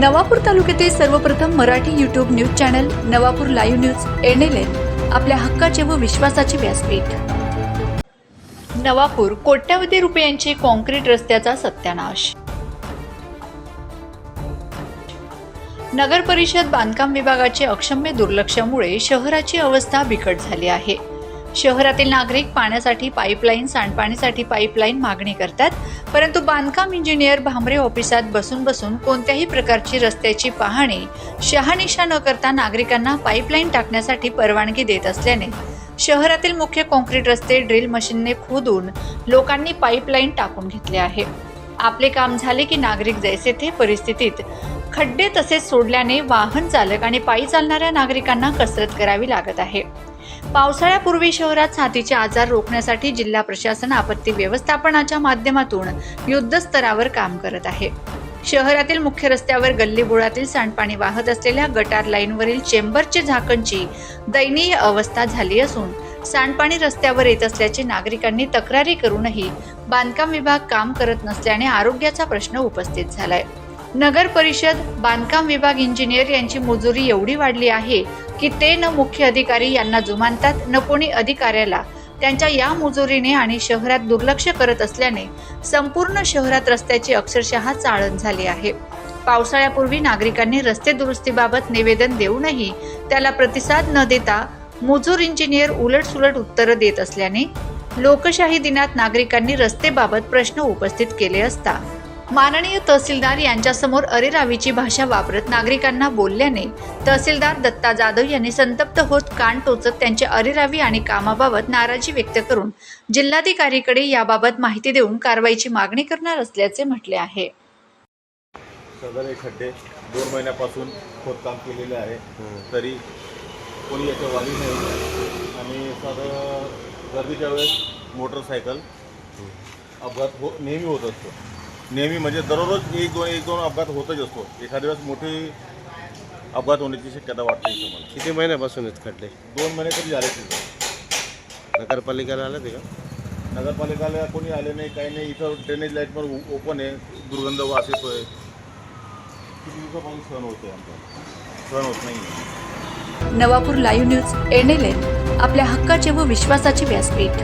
नवापूर तालुक्यातील सर्वप्रथम Marathi YouTube news channel Navapur live news N L N आपल्या हक्काचे व विश्वासाचे व्यासपीठ. नवापूर कोट्यावधी रुपयांचे कॉन्क्रीट रस्त्याचा सत्यानाश. नगर परिषद बांधकाम विभागाचे अक्षम्य दुर्लक्षामुळे शहराची अवस्था बिकट झाली आहे. शहरातील नागरिक पाण्यासाठी पाईपलाईन सांडपाणीसाठी पाईपलाईन मागणी करतात. परंतु बांधकाम इंजिनियर भांबरे ऑफिसात बसून बसून कोणत्याही प्रकारची रस्त्याची पाहणी शहानिशा न करता नागरिकांना पाईपलाईन टाकण्यासाठी परवानगी देत असल्याने शहरातील मुख्य कॉन्क्रीट रस्ते ड्रिल मशीनने खोदून लोकांनी पाईपलाईन टाकून घेतले आहे. आपले काम झाले की नागरिक जैसे थे परिस्थितीत खड्डे तसेच सोडल्याने वाहन चालक आणि पायी चालणाऱ्या नागरिकांना कसरत करावी लागत आहे. पावसाळ्यापूर्वी शहरात साथीचे आजार रोखण्यासाठी जिल्हा प्रशासन आपत्ती व्यवस्थापनाच्या माध्यमातून युद्धस्तरावर काम करत आहे. शहरातील मुख्य रस्त्यावर गल्लीबोळातील सांडपाणी वाहत असलेल्या गटार लाईनवरील चेंबरचे झाकणची दयनीय अवस्था झाली असून सांडपाणी रस्त्यावर येत असल्याचे नागरिकांनी तक्रारी करूनही बांधकाम विभाग काम करत नसल्याने आरोग्याचा प्रश्न उपस्थित झालाय. नगर परिषद बांधकाम विभाग इंजिनियर यांची मजुरी एवढी वाढली आहे की ते न मुख्य अधिकारी यांना जुमानतात न कोणी अधिकाऱ्याला. त्यांच्या या मुजुरीने आणि शहरात दुर्लक्ष करत असल्याने संपूर्ण शहरात रस्त्याची अक्षरशः चाळण झाली आहे. पावसाळ्यापूर्वी नागरिकांनी रस्ते दुरुस्तीबाबत निवेदन देऊनही त्याला प्रतिसाद न देता मुजूर इंजिनियर उलटसुलट उत्तरं देत असल्याने लोकशाही दिनात नागरिकांनी रस्तेबाबत प्रश्न उपस्थित केले असता माननीय तहसीलदार यांच्यासमोर अरेरावीची भाषा वापरत नागरिकांना बोलल्याने तहसीलदार दत्ता जाधव यांनी संतप्त होत कान टोचत त्यांच्या अरेरावी आणि कामाबाबत नाराजी व्यक्त करून जिल्हाधिकारीकडे याबाबत माहिती देऊन कारवाईची मागणी करणार असल्याचे म्हटले आहे. सदर हे खड्डे दोन महिन्यापासून खोदकाम केलेले आहे. तरी कोणी याच्या वाली नाही. आणि साधं गर्दीच्या वेळेस मोटरसायकल अपघात हो नेहमी होत असतो. नेहमी म्हणजे दररोज एक दोन एक दोन अपघात होतच असतो. एखाद्या वेळेस मोठी अपघात होण्याची शक्यता वाटते इथं मला. किती महिन्यापासून आहेत खड्डे? दोन महिने तरी झाले तिथं नगरपालिकेला आलं ते का? नगरपालिकाला कोणी आले नाही काही नाही. इथं ड्रेनेज लाइट पण ओपन आहे. दुर्गंध वास येतोय. किती दिवसापासून सहन होतोय आमचा? सहन होत नाही Navapur live news N L N आपल्या हक्काचे व विश्वासाचे व्यासपीठ.